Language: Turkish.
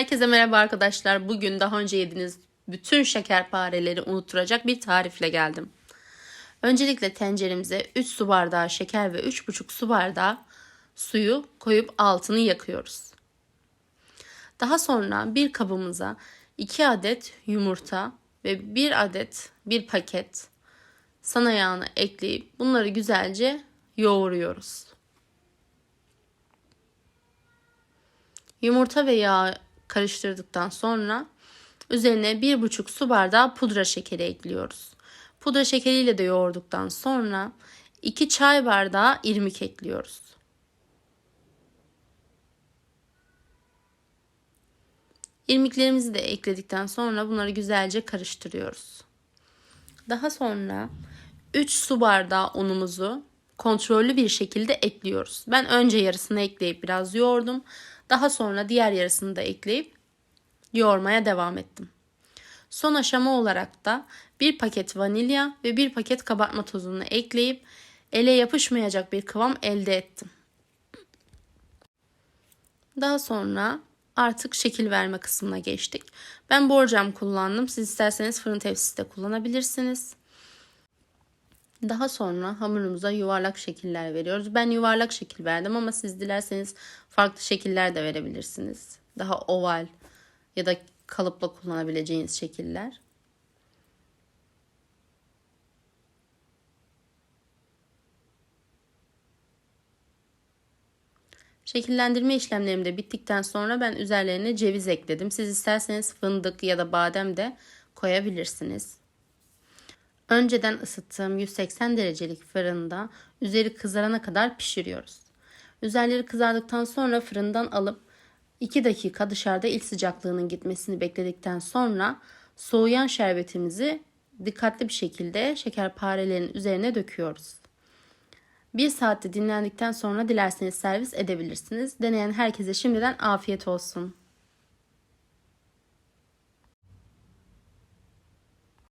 Herkese merhaba arkadaşlar. Bugün daha önce yediğiniz bütün şekerpareleri unutturacak bir tarifle geldim. Öncelikle tenceremize 3 su bardağı şeker ve 3,5 su bardağı suyu koyup altını yakıyoruz. Daha sonra bir kabımıza 2 adet yumurta ve 1 adet bir paket sana yağını ekleyip bunları güzelce yoğuruyoruz. Yumurta ve yağ karıştırdıktan sonra üzerine 1,5 su bardağı pudra şekeri ekliyoruz. Pudra şekeriyle de yoğurduktan sonra 2 çay bardağı irmik ekliyoruz. İrmiklerimizi de ekledikten sonra bunları güzelce karıştırıyoruz. Daha sonra 3 su bardağı unumuzu kontrollü bir şekilde ekliyoruz. Ben önce yarısını ekleyip biraz yoğurdum. Daha sonra diğer yarısını da ekleyip yoğurmaya devam ettim. Son aşama olarak da bir paket vanilya ve bir paket kabartma tozunu ekleyip ele yapışmayacak bir kıvam elde ettim. Daha sonra artık şekil verme kısmına geçtik. Ben borcam kullandım. Siz isterseniz fırın tepsisi de kullanabilirsiniz. Daha sonra hamurumuza yuvarlak şekiller veriyoruz. Ben yuvarlak şekil verdim ama siz dilerseniz farklı şekiller de verebilirsiniz. Daha oval ya da kalıpla kullanabileceğiniz şekiller. Şekillendirme işlemlerim de bittikten sonra ben üzerlerine ceviz ekledim. Siz isterseniz fındık ya da badem de koyabilirsiniz. Önceden ısıttığım 180 derecelik fırında üzeri kızarana kadar pişiriyoruz. Üzerleri kızardıktan sonra fırından alıp 2 dakika dışarıda ilk sıcaklığının gitmesini bekledikten sonra soğuyan şerbetimizi dikkatli bir şekilde şekerparelerin üzerine döküyoruz. Bir saatte dinlendikten sonra dilerseniz servis edebilirsiniz. Deneyen herkese şimdiden afiyet olsun.